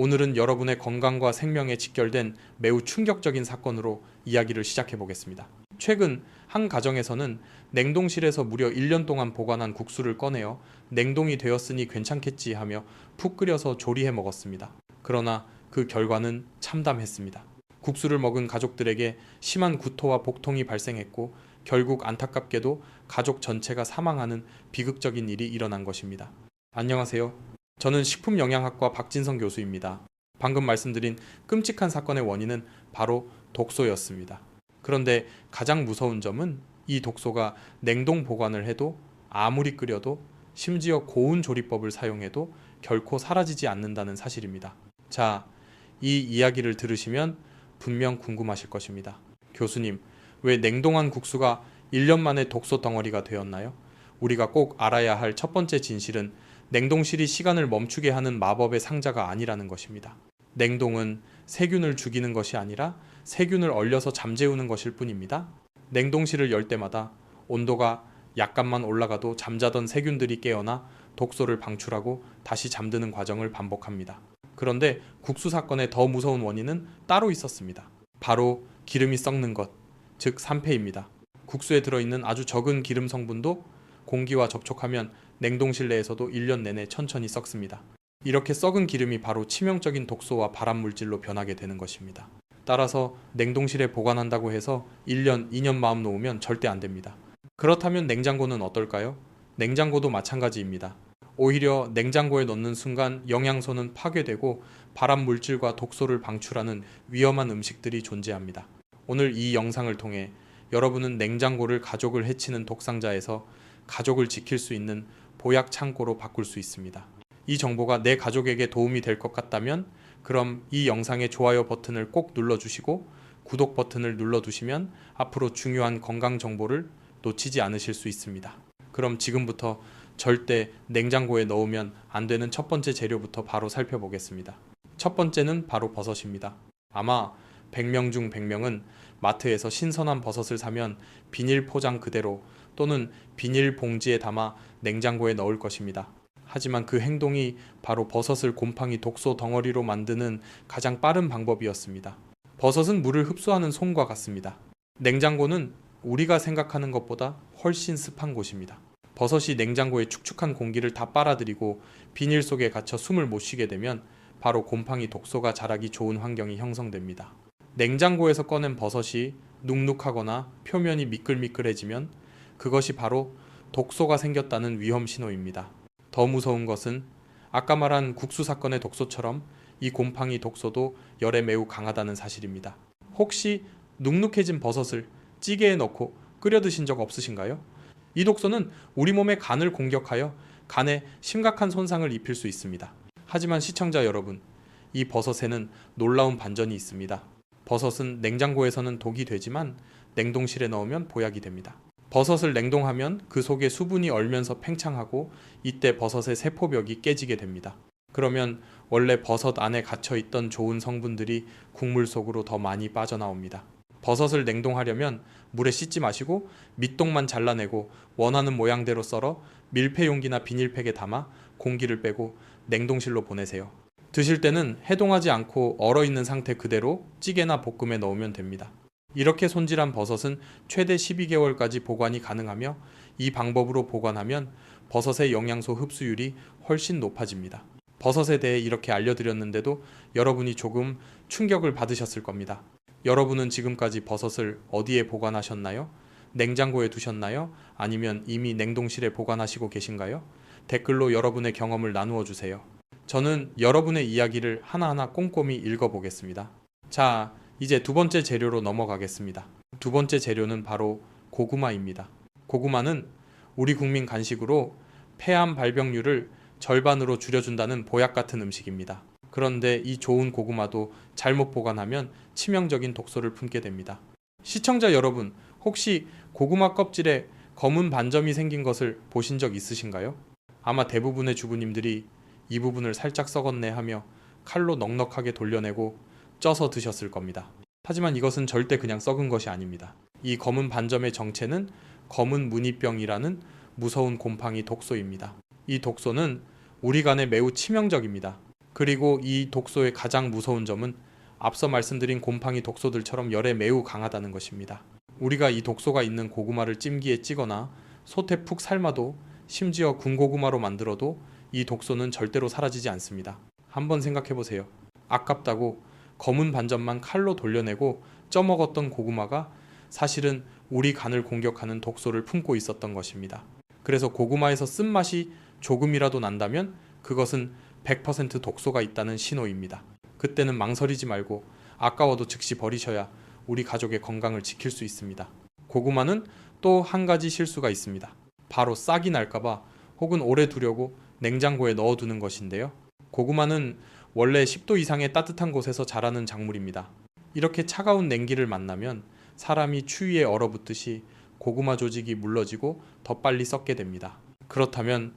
오늘은 여러분의 건강과 생명에 직결된 매우 충격적인 사건으로 이야기를 시작해 보겠습니다. 최근 한 가정에서는 냉동실에서 무려 1년 동안 보관한 국수를 꺼내어 냉동이 되었으니 괜찮겠지 하며 푹 끓여서 조리해 먹었습니다. 그러나 그 결과는 참담했습니다. 국수를 먹은 가족들에게 심한 구토와 복통이 발생했고 결국 안타깝게도 가족 전체가 사망하는 비극적인 일이 일어난 것입니다. 안녕하세요. 저는 식품영양학과 박진성 교수입니다. 방금 말씀드린 끔찍한 사건의 원인은 바로 독소였습니다. 그런데 가장 무서운 점은 이 독소가 냉동 보관을 해도 아무리 끓여도 심지어 고온 조리법을 사용해도 결코 사라지지 않는다는 사실입니다. 자, 이 이야기를 들으시면 분명 궁금하실 것입니다. 교수님, 왜 냉동한 국수가 1년 만에 독소 덩어리가 되었나요? 우리가 꼭 알아야 할 첫 번째 진실은 냉동실이 시간을 멈추게 하는 마법의 상자가 아니라는 것입니다. 냉동은 세균을 죽이는 것이 아니라 세균을 얼려서 잠재우는 것일 뿐입니다. 냉동실을 열 때마다 온도가 약간만 올라가도 잠자던 세균들이 깨어나 독소를 방출하고 다시 잠드는 과정을 반복합니다. 그런데 국수 사건의 더 무서운 원인은 따로 있었습니다. 바로 기름이 썩는 것, 즉 산패입니다. 국수에 들어있는 아주 적은 기름 성분도 공기와 접촉하면 냉동실 내에서도 1년 내내 천천히 썩습니다. 이렇게 썩은 기름이 바로 치명적인 독소와 발암 물질로 변하게 되는 것입니다. 따라서 냉동실에 보관한다고 해서 1년, 2년 마음 놓으면 절대 안 됩니다. 그렇다면 냉장고는 어떨까요? 냉장고도 마찬가지입니다. 오히려 냉장고에 넣는 순간 영양소는 파괴되고 발암 물질과 독소를 방출하는 위험한 음식들이 존재합니다. 오늘 이 영상을 통해 여러분은 냉장고를 가족을 해치는 독상자에서 가족을 지킬 수 있는 보약 창고로 바꿀 수 있습니다. 이 정보가 내 가족에게 도움이 될 것 같다면 그럼 이 영상의 좋아요 버튼을 꼭 눌러주시고 구독 버튼을 눌러두시면 앞으로 중요한 건강 정보를 놓치지 않으실 수 있습니다. 그럼 지금부터 절대 냉장고에 넣으면 안 되는 첫 번째 재료부터 바로 살펴보겠습니다. 첫 번째는 바로 버섯입니다. 아마 100명 중 100명은 마트에서 신선한 버섯을 사면 비닐 포장 그대로 또는 비닐 봉지에 담아 냉장고에 넣을 것입니다. 하지만 그 행동이 바로 버섯을 곰팡이 독소 덩어리로 만드는 가장 빠른 방법이었습니다. 버섯은 물을 흡수하는 솜과 같습니다. 냉장고는 우리가 생각하는 것보다 훨씬 습한 곳입니다. 버섯이 냉장고의 축축한 공기를 다 빨아들이고 비닐 속에 갇혀 숨을 못 쉬게 되면 바로 곰팡이 독소가 자라기 좋은 환경이 형성됩니다. 냉장고에서 꺼낸 버섯이 눅눅하거나 표면이 미끌미끌해지면 그것이 바로 독소가 생겼다는 위험 신호입니다. 더 무서운 것은 아까 말한 국수 사건의 독소처럼 이 곰팡이 독소도 열에 매우 강하다는 사실입니다. 혹시 눅눅해진 버섯을 찌개에 넣고 끓여 드신 적 없으신가요? 이 독소는 우리 몸의 간을 공격하여 간에 심각한 손상을 입힐 수 있습니다. 하지만 시청자 여러분, 이 버섯에는 놀라운 반전이 있습니다. 버섯은 냉장고에서는 독이 되지만 냉동실에 넣으면 보약이 됩니다. 버섯을 냉동하면 그 속에 수분이 얼면서 팽창하고 이때 버섯의 세포벽이 깨지게 됩니다. 그러면 원래 버섯 안에 갇혀 있던 좋은 성분들이 국물 속으로 더 많이 빠져나옵니다. 버섯을 냉동하려면 물에 씻지 마시고 밑동만 잘라내고 원하는 모양대로 썰어 밀폐 용기나 비닐팩에 담아 공기를 빼고 냉동실로 보내세요. 드실 때는 해동하지 않고 얼어 있는 상태 그대로 찌개나 볶음에 넣으면 됩니다. 이렇게 손질한 버섯은 최대 12개월까지 보관이 가능하며 이 방법으로 보관하면 버섯의 영양소 흡수율이 훨씬 높아집니다. 버섯에 대해 이렇게 알려드렸는데도 여러분이 조금 충격을 받으셨을 겁니다. 여러분은 지금까지 버섯을 어디에 보관하셨나요? 냉장고에 두셨나요? 아니면 이미 냉동실에 보관하시고 계신가요? 댓글로 여러분의 경험을 나누어 주세요. 저는 여러분의 이야기를 하나하나 꼼꼼히 읽어보겠습니다. 자, 이제 두 번째 재료로 넘어가겠습니다. 두 번째 재료는 바로 고구마입니다. 고구마는 우리 국민 간식으로 폐암 발병률을 절반으로 줄여준다는 보약 같은 음식입니다. 그런데 이 좋은 고구마도 잘못 보관하면 치명적인 독소를 품게 됩니다. 시청자 여러분, 혹시 고구마 껍질에 검은 반점이 생긴 것을 보신 적 있으신가요? 아마 대부분의 주부님들이 이 부분을 살짝 썩었네 하며 칼로 넉넉하게 돌려내고 쪄서 드셨을 겁니다. 하지만 이것은 절대 그냥 썩은 것이 아닙니다. 이 검은 반점의 정체는 검은 무늬병이라는 무서운 곰팡이 독소입니다. 이 독소는 우리 간에 매우 치명적입니다. 그리고 이 독소의 가장 무서운 점은 앞서 말씀드린 곰팡이 독소들처럼 열에 매우 강하다는 것입니다. 우리가 이 독소가 있는 고구마를 찜기에 찌거나 솥에 푹 삶아도 심지어 군고구마로 만들어도 이 독소는 절대로 사라지지 않습니다. 한번 생각해 보세요. 아깝다고 검은 반점만 칼로 돌려내고 쪄먹었던 고구마가 사실은 우리 간을 공격하는 독소를 품고 있었던 것입니다. 그래서 고구마에서 쓴맛이 조금이라도 난다면 그것은 100% 독소가 있다는 신호입니다. 그때는 망설이지 말고 아까워도 즉시 버리셔야 우리 가족의 건강을 지킬 수 있습니다. 고구마는 또 한 가지 실수가 있습니다. 바로 싹이 날까봐 혹은 오래 두려고 냉장고에 넣어두는 것인데요. 고구마는 원래 10도 이상의 따뜻한 곳에서 자라는 작물입니다. 이렇게 차가운 냉기를 만나면 사람이 추위에 얼어붙듯이 고구마 조직이 물러지고 더 빨리 썩게 됩니다. 그렇다면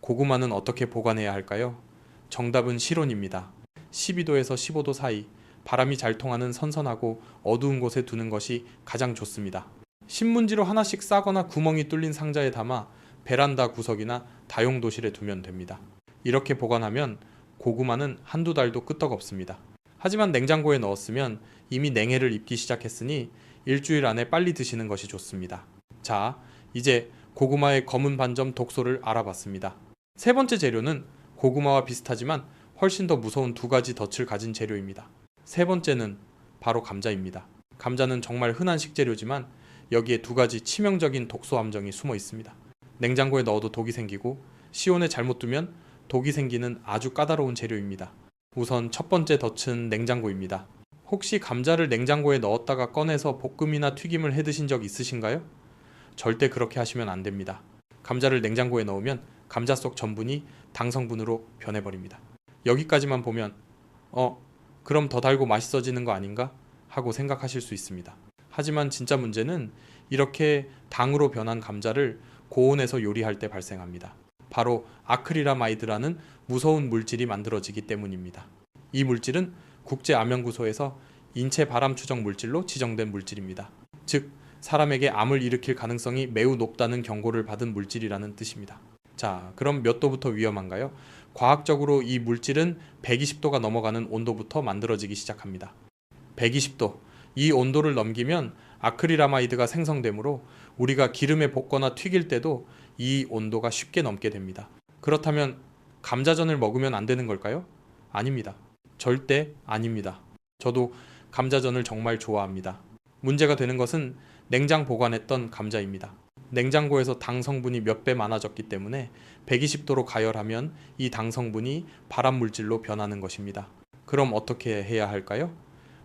고구마는 어떻게 보관해야 할까요? 정답은 실온입니다. 12도에서 15도 사이 바람이 잘 통하는 선선하고 어두운 곳에 두는 것이 가장 좋습니다. 신문지로 하나씩 싸거나 구멍이 뚫린 상자에 담아 베란다 구석이나 다용도실에 두면 됩니다. 이렇게 보관하면 고구마는 한두 달도 끄떡없습니다. 하지만 냉장고에 넣었으면 이미 냉해를 입기 시작했으니 일주일 안에 빨리 드시는 것이 좋습니다. 자, 이제 고구마의 검은 반점 독소를 알아봤습니다. 세 번째 재료는 고구마와 비슷하지만 훨씬 더 무서운 두 가지 덫을 가진 재료입니다. 세 번째는 바로 감자입니다. 감자는 정말 흔한 식재료지만 여기에 두 가지 치명적인 독소 함정이 숨어 있습니다. 냉장고에 넣어도 독이 생기고 시온에 잘못 두면 독이 생기는 아주 까다로운 재료입니다. 우선 첫 번째 덫은 냉장고입니다. 혹시 감자를 냉장고에 넣었다가 꺼내서 볶음이나 튀김을 해 드신 적 있으신가요? 절대 그렇게 하시면 안 됩니다. 감자를 냉장고에 넣으면 감자 속 전분이 당 성분으로 변해버립니다. 여기까지만 보면 어 그럼 더 달고 맛있어지는 거 아닌가 하고 생각하실 수 있습니다. 하지만 진짜 문제는 이렇게 당으로 변한 감자를 고온에서 요리할 때 발생합니다. 바로 아크릴라마이드라는 무서운 물질이 만들어지기 때문입니다. 이 물질은 국제 암연구소에서 인체 발암 추적 물질로 지정된 물질입니다. 즉 사람에게 암을 일으킬 가능성이 매우 높다는 경고를 받은 물질이라는 뜻입니다. 자, 그럼 몇 도부터 위험한가요? 과학적으로 이 물질은 120도가 넘어가는 온도부터 만들어지기 시작합니다. 120도. 이 온도를 넘기면 아크릴아마이드가 생성되므로 우리가 기름에 볶거나 튀길 때도 이 온도가 쉽게 넘게 됩니다. 그렇다면 감자전을 먹으면 안 되는 걸까요? 아닙니다. 절대 아닙니다. 저도 감자전을 정말 좋아합니다. 문제가 되는 것은 냉장 보관했던 감자입니다. 냉장고에서 당 성분이 몇 배 많아졌기 때문에 120도로 가열하면 이 당 성분이 발암 물질로 변하는 것입니다. 그럼 어떻게 해야 할까요?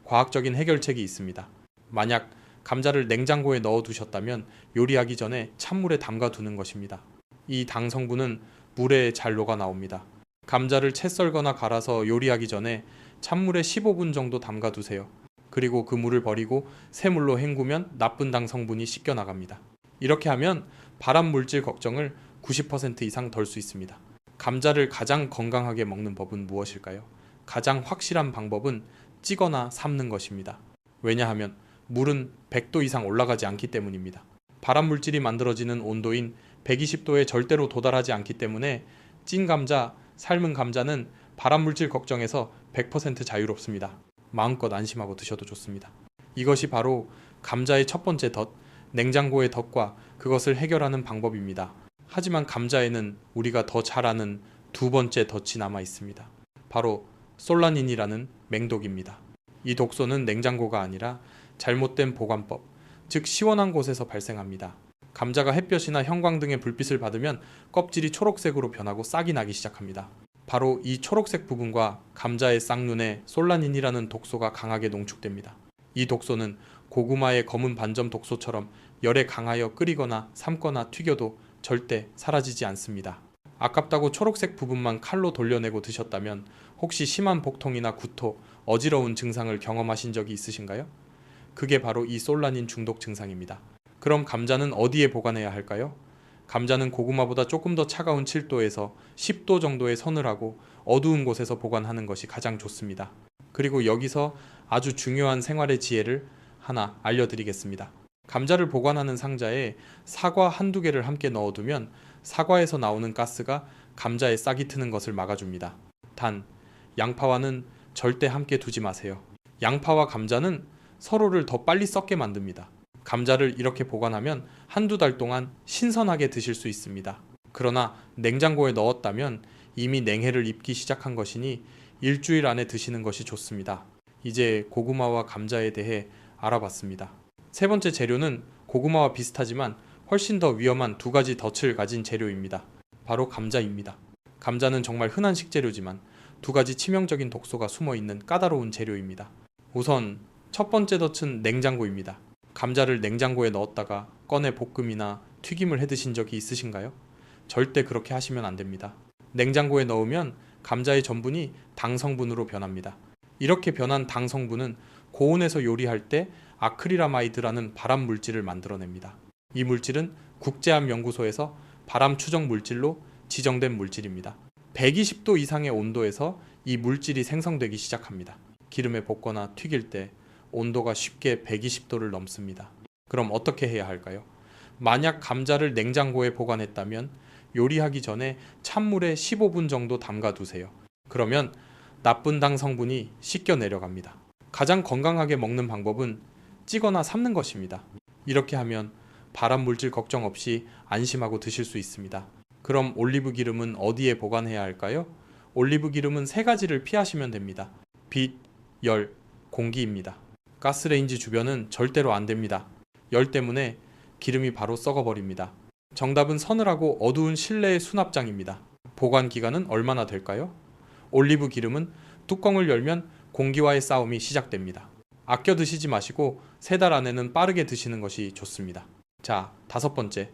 과학적인 해결책이 있습니다. 만약 감자를 냉장고에 넣어 두셨다면 요리하기 전에 찬물에 담가 두는 것입니다. 이 당 성분은 물에 잘 녹아 나옵니다. 감자를 채 썰거나 갈아서 요리하기 전에 찬물에 15분 정도 담가 두세요. 그리고 그 물을 버리고 새 물로 헹구면 나쁜 당 성분이 씻겨 나갑니다. 이렇게 하면 발암 물질 걱정을 90% 이상 덜 수 있습니다. 감자를 가장 건강하게 먹는 법은 무엇일까요? 가장 확실한 방법은 찌거나 삶는 것입니다. 왜냐하면 물은 100도 이상 올라가지 않기 때문입니다. 발암 물질이 만들어지는 온도인 120도에 절대로 도달하지 않기 때문에 찐 감자, 삶은 감자는 발암 물질 걱정에서 100% 자유롭습니다. 마음껏 안심하고 드셔도 좋습니다. 이것이 바로 감자의 첫 번째 덫, 냉장고의 덫과 그것을 해결하는 방법입니다. 하지만 감자에는 우리가 더 잘 아는 두 번째 덫이 남아 있습니다. 바로 솔라닌이라는 맹독입니다. 이 독소는 냉장고가 아니라 잘못된 보관법, 즉 시원한 곳에서 발생합니다. 감자가 햇볕이나 형광 등의 불빛을 받으면 껍질이 초록색으로 변하고 싹이 나기 시작합니다. 바로 이 초록색 부분과 감자의 쌍눈에 솔라닌이라는 독소가 강하게 농축됩니다. 이 독소는 고구마의 검은 반점 독소처럼 열에 강하여 끓이거나 삶거나 튀겨도 절대 사라지지 않습니다. 아깝다고 초록색 부분만 칼로 돌려내고 드셨다면 혹시 심한 복통이나 구토, 어지러운 증상을 경험하신 적이 있으신가요? 그게 바로 이 솔라닌 중독 증상입니다. 그럼 감자는 어디에 보관해야 할까요? 감자는 고구마보다 조금 더 차가운 7도에서 10도 정도의 서늘하고 어두운 곳에서 보관하는 것이 가장 좋습니다. 그리고 여기서 아주 중요한 생활의 지혜를 하나 알려드리겠습니다. 감자를 보관하는 상자에 사과 한두 개를 함께 넣어두면 사과에서 나오는 가스가 감자에 싹이 트는 것을 막아줍니다. 단, 양파와는 절대 함께 두지 마세요. 양파와 감자는 서로를 더 빨리 썩게 만듭니다. 감자를 이렇게 보관하면 한두 달 동안 신선하게 드실 수 있습니다. 그러나 냉장고에 넣었다면 이미 냉해를 입기 시작한 것이니 일주일 안에 드시는 것이 좋습니다. 이제 고구마와 감자에 대해 알아봤습니다. 세 번째 재료는 고구마와 비슷하지만 훨씬 더 위험한 두 가지 덫을 가진 재료입니다. 바로 감자입니다. 감자는 정말 흔한 식재료지만 두 가지 치명적인 독소가 숨어 있는 까다로운 재료입니다. 우선 첫 번째 덫은 냉장고입니다. 감자를 냉장고에 넣었다가 꺼내 볶음이나 튀김을 해 드신 적이 있으신가요? 절대 그렇게 하시면 안 됩니다. 냉장고에 넣으면 감자의 전분이 당 성분으로 변합니다. 이렇게 변한 당 성분은 고온에서 요리할 때 아크릴아마이드라는 발암 물질을 만들어냅니다. 이 물질은 국제암 연구소에서 발암 추정 물질로 지정된 물질입니다. 120도 이상의 온도에서 이 물질이 생성되기 시작합니다. 기름에 볶거나 튀길 때 온도가 쉽게 120도를 넘습니다. 그럼 어떻게 해야 할까요? 만약 감자를 냉장고에 보관했다면 요리하기 전에 찬물에 15분 정도 담가 두세요. 그러면 나쁜 당 성분이 씻겨 내려갑니다. 가장 건강하게 먹는 방법은 찌거나 삶는 것입니다. 이렇게 하면 발암 물질 걱정 없이 안심하고 드실 수 있습니다. 그럼 올리브 기름은 어디에 보관해야 할까요? 올리브 기름은 세 가지를 피하시면 됩니다. 빛, 열, 공기입니다. 가스레인지 주변은 절대로 안 됩니다. 열 때문에 기름이 바로 썩어버립니다. 정답은 서늘하고 어두운 실내의 수납장입니다. 보관 기간은 얼마나 될까요? 올리브 기름은 뚜껑을 열면 공기와의 싸움이 시작됩니다. 아껴 드시지 마시고 세 달 안에는 빠르게 드시는 것이 좋습니다. 자, 다섯 번째.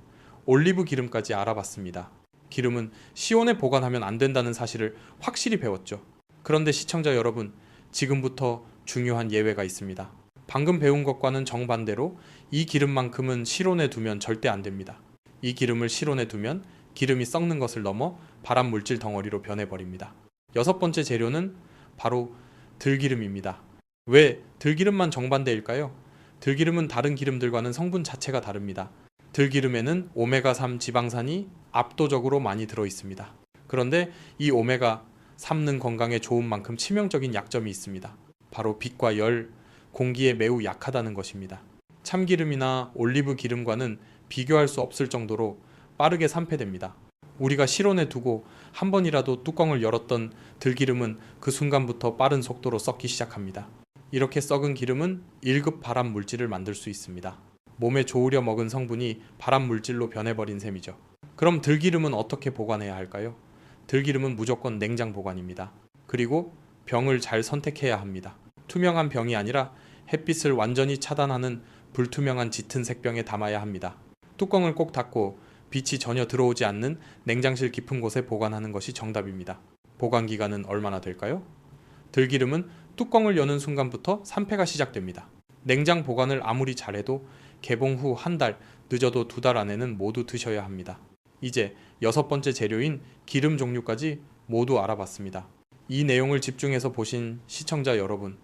올리브 기름까지 알아봤습니다. 기름은 시온에 보관하면 안 된다는 사실을 확실히 배웠죠. 그런데 시청자 여러분, 지금부터 중요한 예외가 있습니다. 방금 배운 것과는 정반대로 이 기름만큼은 실온에 두면 절대 안 됩니다. 이 기름을 실온에 두면 기름이 썩는 것을 넘어 발암 물질 덩어리로 변해버립니다. 여섯 번째 재료는 바로 들기름입니다. 왜 들기름만 정반대일까요? 들기름은 다른 기름들과는 성분 자체가 다릅니다. 들기름에는 오메가3 지방산이 압도적으로 많이 들어 있습니다. 그런데 이 오메가 삶는 건강에 좋은 만큼 치명적인 약점이 있습니다. 바로 빛과 열, 공기에 매우 약하다는 것입니다. 참기름이나 올리브 기름과는 비교할 수 없을 정도로 빠르게 산패됩니다. 우리가 실온에 두고 한 번이라도 뚜껑을 열었던 들기름은 그 순간부터 빠른 속도로 썩기 시작합니다. 이렇게 썩은 기름은 1급 발암 물질을 만들 수 있습니다. 몸에 좋으려 먹은 성분이 발암 물질로 변해버린 셈이죠. 그럼 들기름은 어떻게 보관해야 할까요? 들기름은 무조건 냉장 보관입니다. 그리고 병을 잘 선택해야 합니다. 투명한 병이 아니라 햇빛을 완전히 차단하는 불투명한 짙은 색병에 담아야 합니다. 뚜껑을 꼭 닫고 빛이 전혀 들어오지 않는 냉장실 깊은 곳에 보관하는 것이 정답입니다. 보관 기간은 얼마나 될까요? 들기름은 뚜껑을 여는 순간부터 산패가 시작됩니다. 냉장 보관을 아무리 잘해도 개봉 후 한 달, 늦어도 두 달 안에는 모두 드셔야 합니다. 이제 여섯 번째 재료인 기름 종류까지 모두 알아봤습니다. 이 내용을 집중해서 보신 시청자 여러분,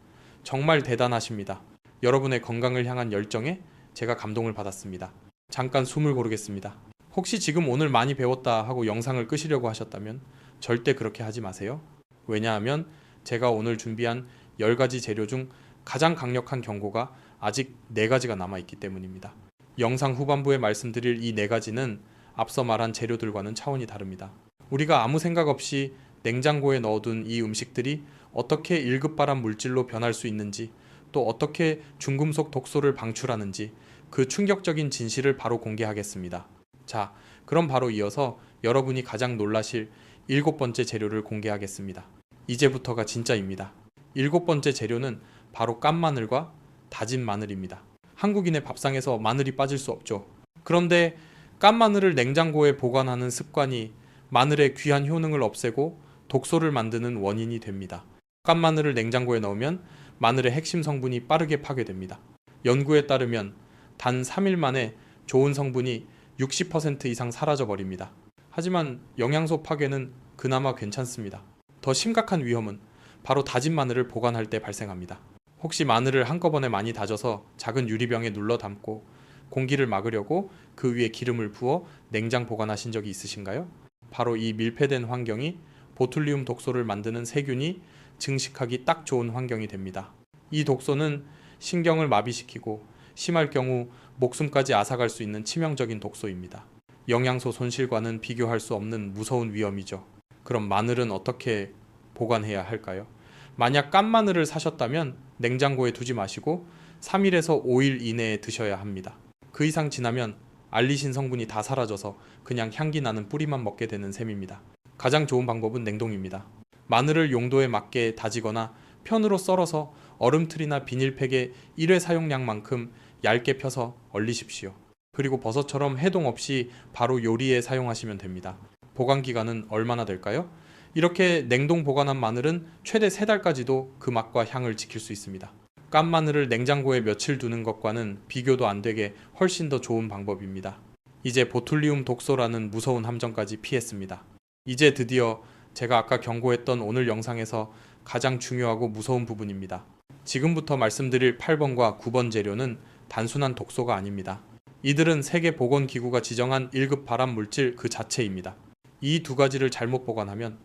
정말 대단하십니다. 여러분의 건강을 향한 열정에 제가 감동을 받았습니다. 잠깐 숨을 고르겠습니다. 혹시 지금 오늘 많이 배웠다 하고 영상을 끄시려고 하셨다면 절대 그렇게 하지 마세요. 왜냐하면 제가 오늘 준비한 10가지 재료 중 가장 강력한 경고가 아직 4가지가 남아있기 때문입니다. 영상 후반부에 말씀드릴 이 4가지는 앞서 말한 재료들과는 차원이 다릅니다. 우리가 아무 생각 없이 냉장고에 넣어둔 이 음식들이 어떻게 1급 발암 물질로 변할 수 있는지 또 어떻게 중금속 독소를 방출하는지 그 충격적인 진실을 바로 공개하겠습니다. 자, 그럼 바로 이어서 여러분이 가장 놀라실 일곱 번째 재료를 공개하겠습니다. 이제부터가 진짜입니다. 일곱 번째 재료는 바로 깐 마늘과 다진 마늘입니다. 한국인의 밥상에서 마늘이 빠질 수 없죠. 그런데 깐 마늘을 냉장고에 보관하는 습관이 마늘의 귀한 효능을 없애고 독소를 만드는 원인이 됩니다. 깐 마늘을 냉장고에 넣으면 마늘의 핵심 성분이 빠르게 파괴됩니다. 연구에 따르면 단 3일 만에 좋은 성분이 60% 이상 사라져 버립니다. 하지만 영양소 파괴는 그나마 괜찮습니다. 더 심각한 위험은 바로 다진 마늘을 보관할 때 발생합니다. 혹시 마늘을 한꺼번에 많이 다져서 작은 유리병에 눌러 담고 공기를 막으려고 그 위에 기름을 부어 냉장 보관하신 적이 있으신가요? 바로 이 밀폐된 환경이 보툴리움 독소를 만드는 세균이 증식하기 딱 좋은 환경이 됩니다. 이 독소는 신경을 마비시키고 심할 경우 목숨까지 앗아갈 수 있는 치명적인 독소입니다. 영양소 손실과는 비교할 수 없는 무서운 위험이죠. 그럼 마늘은 어떻게 보관해야 할까요? 만약 깐 마늘을 사셨다면 냉장고에 두지 마시고 3일에서 5일 이내에 드셔야 합니다. 그 이상 지나면 알리신 성분이 다 사라져서 그냥 향기 나는 뿌리만 먹게 되는 셈입니다. 가장 좋은 방법은 냉동입니다. 마늘을 용도에 맞게 다지거나 편으로 썰어서 얼음틀이나 비닐팩에 1회 사용량만큼 얇게 펴서 얼리십시오. 그리고 버섯처럼 해동 없이 바로 요리에 사용하시면 됩니다. 보관 기간은 얼마나 될까요? 이렇게 냉동 보관한 마늘은 최대 3달까지도 그 맛과 향을 지킬 수 있습니다. 깐 마늘을 냉장고에 며칠 두는 것과는 비교도 안 되게 훨씬 더 좋은 방법입니다. 이제 보툴리움 독소라는 무서운 함정까지 피했습니다. 이제 드디어 제가 아까 경고했던 오늘 영상에서 가장 중요하고 무서운 부분입니다. 지금부터 말씀드릴 8번과 9번 재료는 단순한 독소가 아닙니다. 이들은 세계보건기구가 지정한 1급 발암 물질 그 자체입니다. 이 두 가지를 잘못 보관하면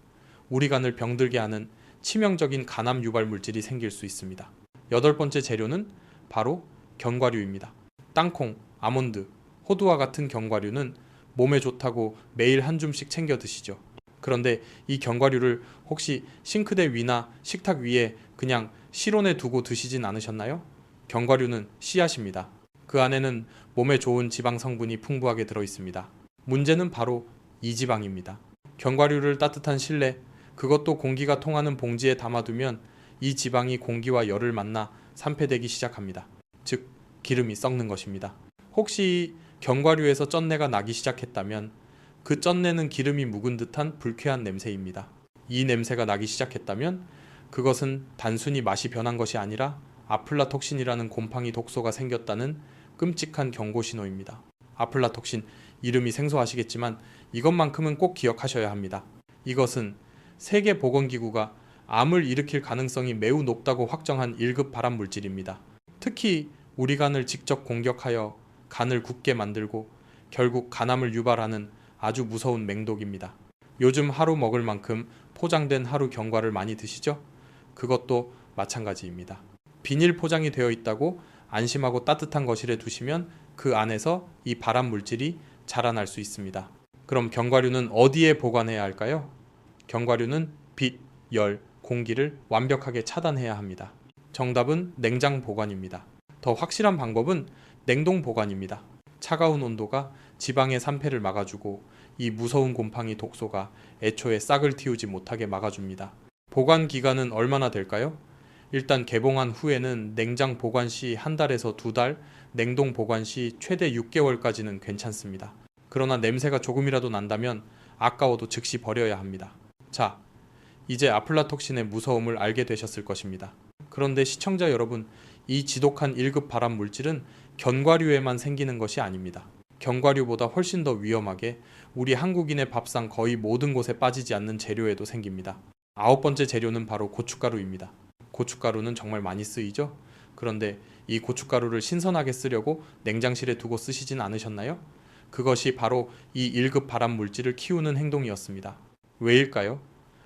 우리 간을 병들게 하는 치명적인 간암 유발 물질이 생길 수 있습니다. 여덟 번째 재료는 바로 견과류입니다. 땅콩, 아몬드, 호두와 같은 견과류는 몸에 좋다고 매일 한 줌씩 챙겨 드시죠. 그런데 이 견과류를 혹시 싱크대 위나 식탁 위에 그냥 실온에 두고 드시진 않으셨나요? 견과류는 씨앗입니다. 그 안에는 몸에 좋은 지방 성분이 풍부하게 들어 있습니다. 문제는 바로 이 지방입니다. 견과류를 따뜻한 실내, 그것도 공기가 통하는 봉지에 담아두면 이 지방이 공기와 열을 만나 산패되기 시작합니다. 즉, 기름이 썩는 것입니다. 혹시 견과류에서 쩐내가 나기 시작했다면 그 쩐내는 기름이 묵은 듯한 불쾌한 냄새입니다. 이 냄새가 나기 시작했다면 그것은 단순히 맛이 변한 것이 아니라 아플라톡신이라는 곰팡이 독소가 생겼다는 끔찍한 경고 신호입니다. 아플라톡신 이름이 생소하시겠지만 이것만큼은 꼭 기억하셔야 합니다. 이것은 세계 보건기구가 암을 일으킬 가능성이 매우 높다고 확정한 1급 발암 물질입니다. 특히 우리 간을 직접 공격하여 간을 굳게 만들고 결국 간암을 유발하는 아주 무서운 맹독입니다. 요즘 하루 먹을 만큼 포장된 하루 견과를 많이 드시죠? 그것도 마찬가지입니다. 비닐 포장이 되어 있다고 안심하고 따뜻한 거실에 두시면 그 안에서 이 발암 물질이 자라날 수 있습니다. 그럼 견과류는 어디에 보관해야 할까요? 견과류는 빛, 열, 공기를 완벽하게 차단해야 합니다. 정답은 냉장 보관입니다. 더 확실한 방법은 냉동 보관입니다. 차가운 온도가 지방의 산패를 막아주고 이 무서운 곰팡이 독소가 애초에 싹을 틔우지 못하게 막아줍니다. 보관 기간은 얼마나 될까요? 일단 개봉한 후에는 냉장 보관 시 한 달에서 두 달, 냉동 보관 시 최대 6개월까지는 괜찮습니다. 그러나 냄새가 조금이라도 난다면 아까워도 즉시 버려야 합니다. 자, 이제 아플라톡신의 무서움을 알게 되셨을 것입니다. 그런데 시청자 여러분, 이 지독한 1급 발암 물질은 견과류에만 생기는 것이 아닙니다. 견과류보다 훨씬 더 위험하게 우리 한국인의 밥상 거의 모든 곳에 빠지지 않는 재료에도 생깁니다. 아홉 번째 재료는 바로 고춧가루입니다. 고춧가루는 정말 많이 쓰이죠? 그런데 이 고춧가루를 신선하게 쓰려고 냉장실에 두고 쓰시진 않으셨나요? 그것이 바로 이 1급 발암 물질을 키우는 행동이었습니다. 왜일까요?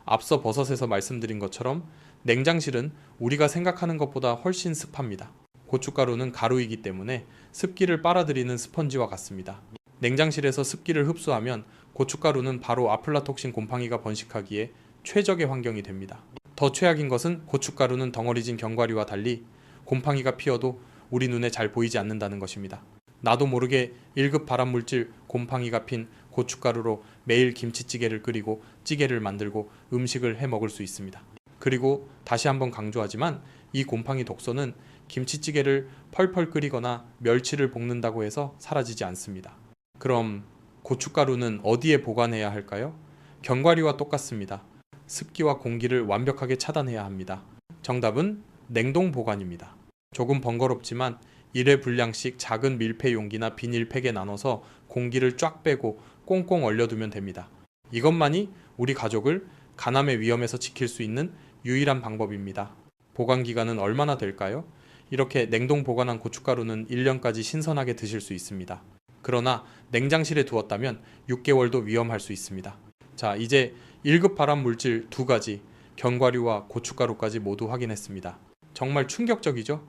앞서 버섯에서 말씀드린 것처럼 냉장실은 우리가 생각하는 것보다 훨씬 습합니다. 고춧가루는 가루이기 때문에 습기를 빨아들이는 스펀지와 같습니다. 냉장실에서 습기를 흡수하면 고춧가루는 바로 아플라톡신 곰팡이가 번식하기에 최적의 환경이 됩니다. 더 최악인 것은 고춧가루는 덩어리진 견과류와 달리 곰팡이가 피어도 우리 눈에 잘 보이지 않는다는 것입니다. 나도 모르게 1급 발암물질 곰팡이가 핀 고춧가루로 매일 김치찌개를 끓이고 찌개를 만들고 음식을 해 먹을 수 있습니다. 그리고 다시 한번 강조하지만 이 곰팡이 독소는 김치찌개를 펄펄 끓이거나 멸치를 볶는다고 해서 사라지지 않습니다. 그럼 고춧가루는 어디에 보관해야 할까요? 견과류와 똑같습니다. 습기와 공기를 완벽하게 차단해야 합니다. 정답은 냉동 보관입니다. 조금 번거롭지만 1회 분량씩 작은 밀폐 용기나 비닐팩에 나눠서 공기를 쫙 빼고 꽁꽁 얼려두면 됩니다. 이것만이 우리 가족을 간암의 위험에서 지킬 수 있는 유일한 방법입니다. 보관 기간은 얼마나 될까요? 이렇게 냉동 보관한 고춧가루는 1년까지 신선하게 드실 수 있습니다. 그러나 냉장실에 두었다면 6개월도 위험할 수 있습니다. 자, 이제 1급 발암 물질 두 가지, 견과류와 고춧가루까지 모두 확인했습니다. 정말 충격적이죠?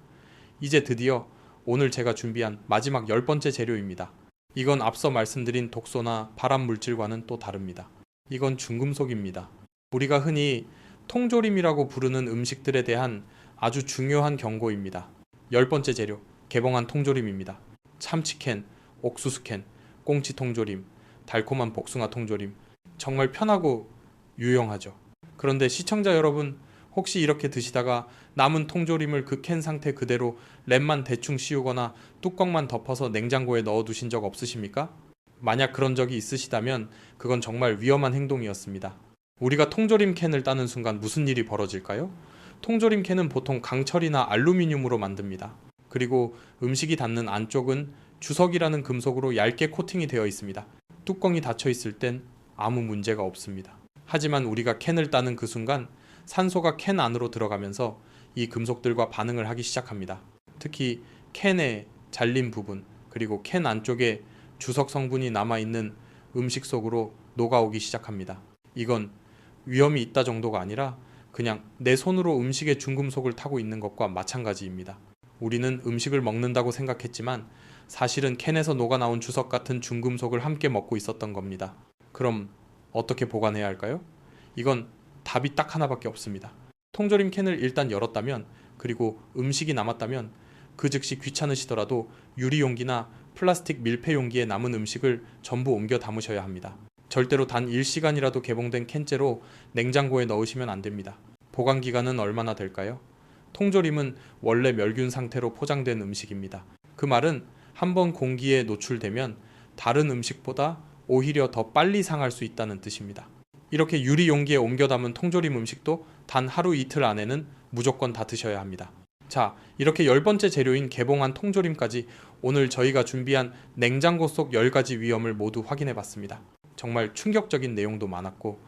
이제 드디어 오늘 제가 준비한 마지막 열 번째 재료입니다. 이건 앞서 말씀드린 독소나 발암 물질과는 또 다릅니다. 이건 중금속입니다. 우리가 흔히 통조림이라고 부르는 음식들에 대한 아주 중요한 경고입니다. 열 번째 재료, 개봉한 통조림입니다. 참치캔, 옥수수캔, 꽁치 통조림, 달콤한 복숭아 통조림. 정말 편하고 유용하죠. 그런데 시청자 여러분, 혹시 이렇게 드시다가 남은 통조림을 그 캔 상태 그대로 랩만 대충 씌우거나 뚜껑만 덮어서 냉장고에 넣어 두신 적 없으십니까? 만약 그런 적이 있으시다면 그건 정말 위험한 행동이었습니다. 우리가 통조림 캔을 따는 순간 무슨 일이 벌어질까요? 통조림 캔은 보통 강철이나 알루미늄으로 만듭니다. 그리고 음식이 닿는 안쪽은 주석이라는 금속으로 얇게 코팅이 되어 있습니다. 뚜껑이 닫혀 있을 땐 아무 문제가 없습니다. 하지만 우리가 캔을 따는 그 순간 산소가 캔 안으로 들어가면서 이 금속들과 반응을 하기 시작합니다. 특히 캔의 잘린 부분 그리고 캔 안쪽에 주석 성분이 남아 있는 음식 속으로 녹아오기 시작합니다. 이건 위험이 있다 정도가 아니라 그냥 내 손으로 음식의 중금속을 타고 있는 것과 마찬가지입니다. 우리는 음식을 먹는다고 생각했지만 사실은 캔에서 녹아 나온 주석 같은 중금속을 함께 먹고 있었던 겁니다. 그럼 어떻게 보관해야 할까요? 이건 답이 딱 하나밖에 없습니다. 통조림 캔을 일단 열었다면 그리고 음식이 남았다면 그 즉시 귀찮으시더라도 유리 용기나 플라스틱 밀폐 용기에 남은 음식을 전부 옮겨 담으셔야 합니다. 절대로 단 1시간이라도 개봉된 캔째로 냉장고에 넣으시면 안 됩니다. 보관 기간은 얼마나 될까요? 통조림은 원래 멸균 상태로 포장된 음식입니다. 그 말은 한번 공기에 노출되면 다른 음식보다 오히려 더 빨리 상할 수 있다는 뜻입니다. 이렇게 유리 용기에 옮겨 담은 통조림 음식도 단 하루 이틀 안에는 무조건 다 드셔야 합니다. 자, 이렇게 열 번째 재료인 개봉한 통조림까지 오늘 저희가 준비한 냉장고 속 10가지 위험을 모두 확인해 봤습니다. 정말 충격적인 내용도 많았고,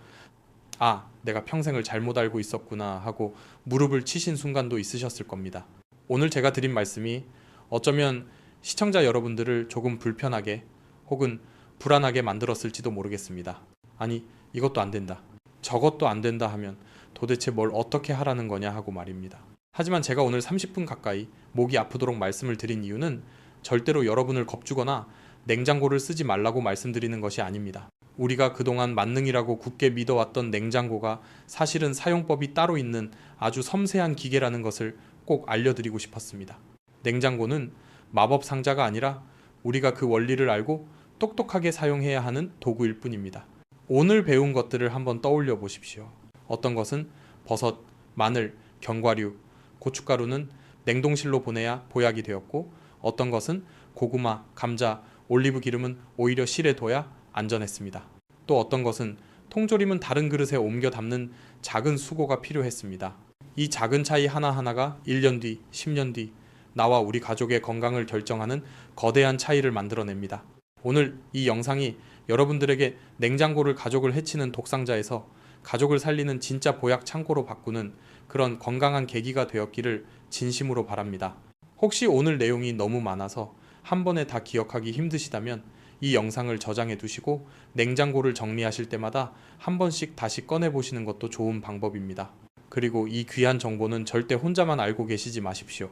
아, 내가 평생을 잘못 알고 있었구나 하고 무릎을 치신 순간도 있으셨을 겁니다. 오늘 제가 드린 말씀이 어쩌면 시청자 여러분들을 조금 불편하게 혹은 불안하게 만들었을지도 모르겠습니다. 아니, 이것도 안 된다. 저것도 안 된다 하면 도대체 뭘 어떻게 하라는 거냐 하고 말입니다. 하지만 제가 오늘 30분 가까이 목이 아프도록 말씀을 드린 이유는 절대로 여러분을 겁주거나 냉장고를 쓰지 말라고 말씀드리는 것이 아닙니다. 우리가 그동안 만능이라고 굳게 믿어왔던 냉장고가 사실은 사용법이 따로 있는 아주 섬세한 기계라는 것을 꼭 알려드리고 싶었습니다. 냉장고는 마법 상자가 아니라 우리가 그 원리를 알고 똑똑하게 사용해야 하는 도구일 뿐입니다. 오늘 배운 것들을 한번 떠올려 보십시오. 어떤 것은 버섯, 마늘, 견과류, 고춧가루는 냉동실로 보내야 보약이 되었고 어떤 것은 고구마, 감자, 올리브 기름은 오히려 실에 둬야 안전했습니다. 또 어떤 것은 통조림은 다른 그릇에 옮겨 담는 작은 수고가 필요했습니다. 이 작은 차이 하나하나가 1년 뒤, 10년 뒤 나와 우리 가족의 건강을 결정하는 거대한 차이를 만들어냅니다. 오늘 이 영상이 여러분들에게 냉장고를 가족을 해치는 독상자에서 가족을 살리는 진짜 보약 창고로 바꾸는 그런 건강한 계기가 되었기를 진심으로 바랍니다. 혹시 오늘 내용이 너무 많아서 한 번에 다 기억하기 힘드시다면 이 영상을 저장해 두시고 냉장고를 정리하실 때마다 한 번씩 다시 꺼내 보시는 것도 좋은 방법입니다. 그리고 이 귀한 정보는 절대 혼자만 알고 계시지 마십시오.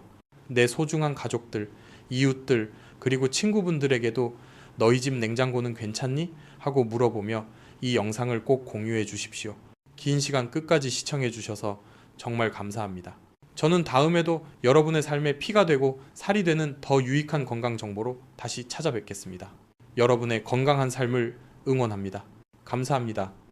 내 소중한 가족들, 이웃들, 그리고 친구분들에게도 너희 집 냉장고는 괜찮니? 하고 물어보며 이 영상을 꼭 공유해 주십시오. 긴 시간 끝까지 시청해 주셔서 정말 감사합니다. 저는 다음에도 여러분의 삶에 피가 되고 살이 되는 더 유익한 건강 정보로 다시 찾아뵙겠습니다. 여러분의 건강한 삶을 응원합니다. 감사합니다.